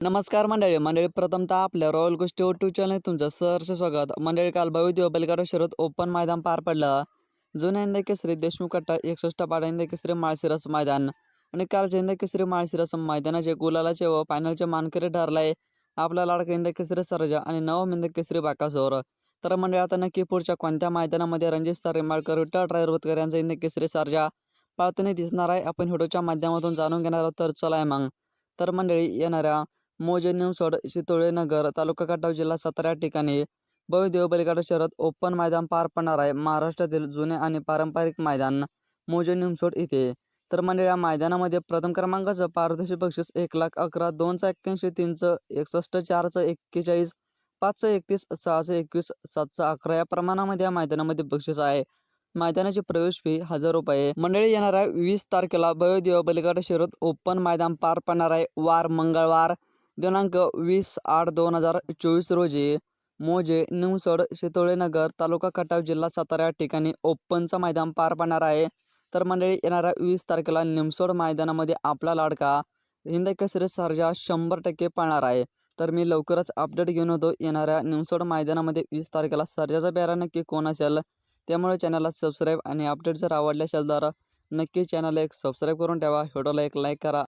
नमस्कार मंडळी. मंडळी प्रथमतः आपल्या रॉयल गोष्टी यूट्यूब चॅनल तुमचं सहर्ष स्वागत. मंडळी काल भव्य बलगाडा शरद ओपन मैदान पार पडलं. जुन्या हिंद केसरी देशमुख कट्टा एकसष्ट पाडा हिंद केसरी माळशिरस मैदान. आणि कालच्या हिंद केसरी माळशिरस मैदानाचे गुलालाचे व फायनलचे मानकरी ठरलाय. आपला लाडका हिंद केसरी सरजा आणि नवम हिंद केसरी बाकासोर. तर मंडळी आता नक्की पुढच्या कोणत्या मैदानामध्ये रणजित सर रिमाळकर विठ्ठल ड्रायव्हर यांचा हिंद केसरी सरजा? पाळताना दिसणार आहे. आपण व्हिडिओच्या माध्यमातून जाणून घेणार आहोत. तर चला मग. तर मंडळी येणाऱ्या मोजे निमसोड शितोळे नगर तालुका खटाव जिल्हा सातारा या ठिकाणी. भव्य देवबलिकाडा शहरात ओपन मैदान पार पडणार आहे. महाराष्ट्रातील जुने आणि पारंपरिक मैदान मोजे निमसोड इथे. तर मंडळ या मैदानामध्ये प्रथम क्रमांकाचं पारदर्शी बक्षीस एक लाख अकरा दोनचं एक्क्याऐंशी तीनचं एकसष्ट चारचं एक्केचाळीस पाचचं एकतीस सहाशे एकवीस सातशे अकरा या प्रमाणामध्ये या मैदानामध्ये बक्षीस आहे. मैदानाची प्रवेश फी हजार रुपये. मंडळी येणाऱ्या वीस तारखेला भयोदेव देवबलिकाडा शहरात ओपन मैदान पार पडणार आहे. वार मंगळवार. दिनांक वीस आठ दोन हजार चोवीस रोजी मोजे निमसोड शितोळेनगर तालुका खटाव जिल्हा सातारा या ठिकाणी ओपनचं मैदान पार पडणार आहे. तर मंडळी येणाऱ्या वीस तारखेला निमसोड मैदानामध्ये आपला लाडका हिंद केसरी सर्जा शंभर टक्के पाळणार आहे. तर मी लवकरच अपडेट घेऊन होतो येणाऱ्या निमसोड मैदानामध्ये वीस तारखेला सर्जाचा पेरा नक्की कोण असेल? त्यामुळे चॅनलला सबस्क्राईब आणि अपडेट जर आवडले असेल तर नक्की चॅनलला एक सबस्क्राईब करून ठेवा. व्हिडिओला एक लाईक करा.